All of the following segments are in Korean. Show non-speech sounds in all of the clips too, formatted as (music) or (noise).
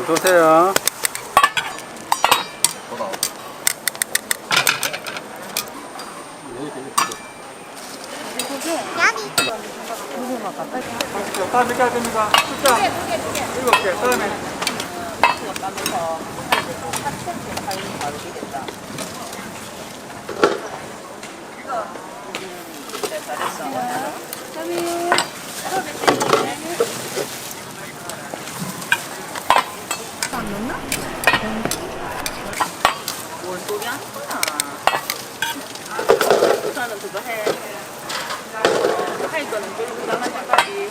어서오세요. 다음 몇개 할 겁니까? 숫자 일곱 개. 다음에 하는구나. 우선은 그거 해. 할 거는 끌고 나갈 때까지.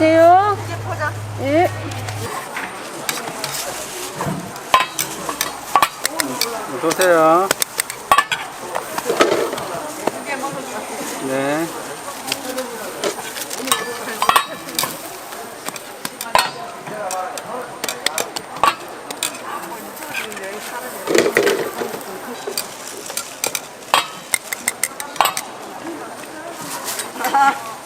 안녕하세요. 예. 어서오세요. 네. (laughs)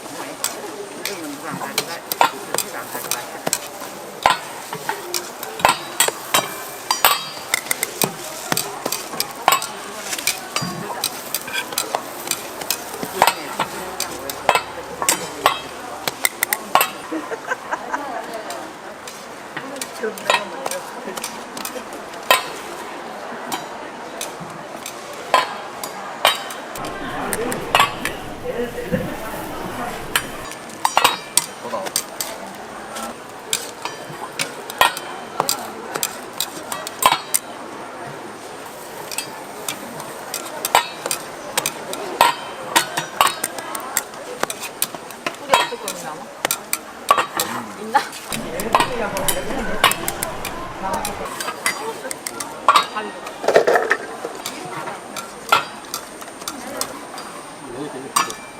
(laughs) 우리 動いてるけど。